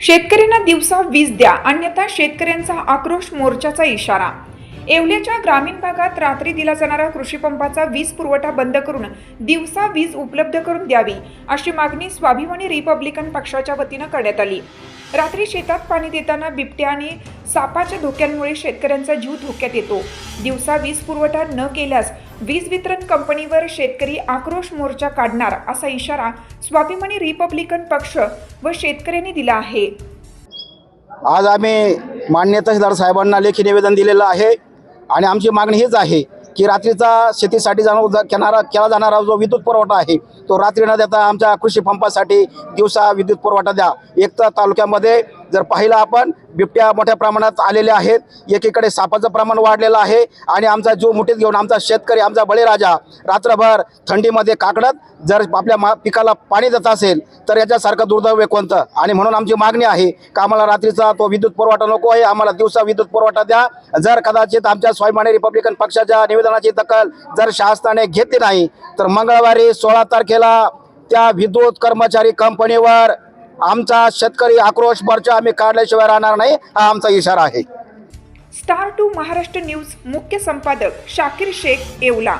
शेतकऱ्यांना दिवसा वीज द्या अन्यथा शेतकऱ्यांचा आक्रोश मोर्चाचा इशारा. येवल्याच्या ग्रामीण भागात रात्री दिला जाणारा कृषीपंपाचा वीज पुरवठा बंद करून दिवसा वीज उपलब्ध करून द्यावी अशी मागणी स्वाभिमानी रिपब्लिकन पक्षाच्या वतीनं करण्यात आली. रात्री शेतात पाणी देताना बिबट्या आणि सापाच्या धोक्यांमुळे शेतकऱ्यांचा जीव धोक्यात येतो. दिवसा वीज पुरवठा न केल्यास वीज वितरण कंपनीवर शेतकरी आक्रोश मोर्चा काढणार असा इशारा स्वाभिमानी रिपब्लिकन पक्ष व शेतकऱ्यांनी दिला आहे. आज आम्ही मान्य तहसीलदार साहेबांना लेखी निवेदन दिलेलं आहे आणि आमची मागणी हीच आहे की रात्रीचा शेतीसाठी जाणव केणारा केला जाणारा जो विद्युत पुरवठा आहे तो रात्री न देता आमच्या कृषी पंपासाठी दिवसा विद्युत पुरवठा द्या. एक तर तालुक्यामध्ये जर पाहिलं आपण बिबट्या मोठ्या प्रमाणात आलेल्या आहेत. एकीकडे सापाचं प्रमाण वाढलेलं आहे आणि आमचा जीव मुठीत घेऊन आमचा शेतकरी आमचा बळीराजा रात्रभर थंडीमध्ये काकडत जर आपल्या मा पिकाला पाणी देत असेल तर याच्यासारखं दुर्दैव कोणतं? आणि म्हणून आमची मागणी आहे का आम्हाला रात्रीचा तो विद्युत पुरवठा नको आहे आम्हाला दिवसा विद्युत पुरवठा द्या. जर कदाचित आमच्या स्वाभिमानी रिपब्लिकन पक्षाच्या निवेदनाची दखल जर शासनाने घेतली नाही तर मंगळवारी सोळा तारखेला त्या विद्युत कर्मचारी कंपनीवर आमचा शेतकरी आक्रोश मोर्चा आम्ही काढल्याशिवाय राहणार नाही. हा आमचा इशारा आहे. स्टार टू महाराष्ट्र न्यूज मुख्य संपादक शाकिर शेख येवला.